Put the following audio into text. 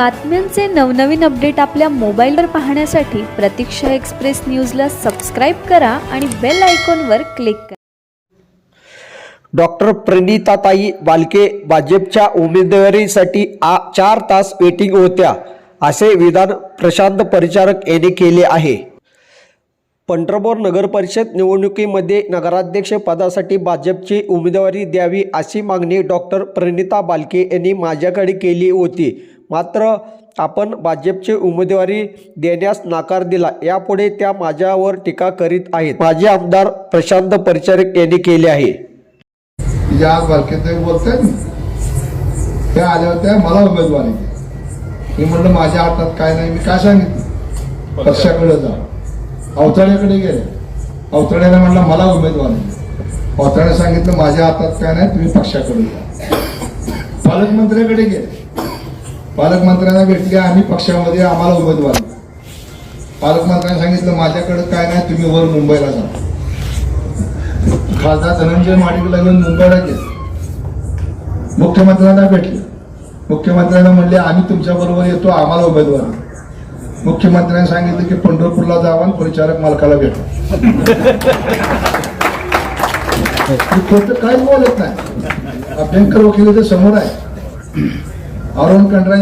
बातम्यांचे नवनवीन अपडेट आपल्या मोबाईलवर पाहण्यासाठी प्रतीक्षा एक्सप्रेस न्यूजला सबस्क्राईब करा आणि बेल आयकॉनवर क्लिक करा. डॉक्टर प्रणिताताई बालके भाजपच्या उमेदवारीसाठी आ चार तास वेटिंग होत्या असे विधान प्रशांत परिचारक यांनी केले आहे. पंढरपूर नगरपरिषद निवडणुकीमध्ये नगराध्यक्ष पदासाठी भाजपची उमेदवारी द्यावी अशी मागणी डॉक्टर प्रणिता बालके यांनी माझ्याकडे केली होती. मात्र आपण भाजपची उमेदवारी देण्यास नकार दिला. यापुढे त्या माझ्यावर टीका करीत आहेत. माजी आमदार प्रशांत परिचारक यांनी केले आहे. ना त्या आल्या होत्या मला उमेदवारी. मी म्हणलं माझ्या हातात काय नाही मी काय सांगितलं? पक्षाकडे. जा. अवतड्याकडे गेले. अवतड्याने म्हणलं मला उमेदवारी द्या. अवतड्याने सांगितलं माझ्या हातात काय नाही तुम्ही पक्षाकडे जा. पालकमंत्र्याकडे गेले. पालकमंत्र्यांना भेटले आम्ही पक्षामध्ये आम्हाला उमेदवार. पालकमंत्र्यांनी सांगितलं माझ्याकडे काय नाही तुम्ही वर मुंबईला जा. खासदार धनंजय माडिकला घेऊन मुंबईला गेले. मुख्यमंत्र्यांना भेटले. मुख्यमंत्र्यांना म्हणले आम्ही तुमच्या बरोबर येतो आम्हाला उमेदवार मुख्यमंत्र्यांनी सांगितलं की पंढरपूरला जावा आणि परिचारक मालकाला भेटा. मी खोटं काहीच बोलत नाही. अभ्यंकर वकील समोर आहे. अरुण कंडरा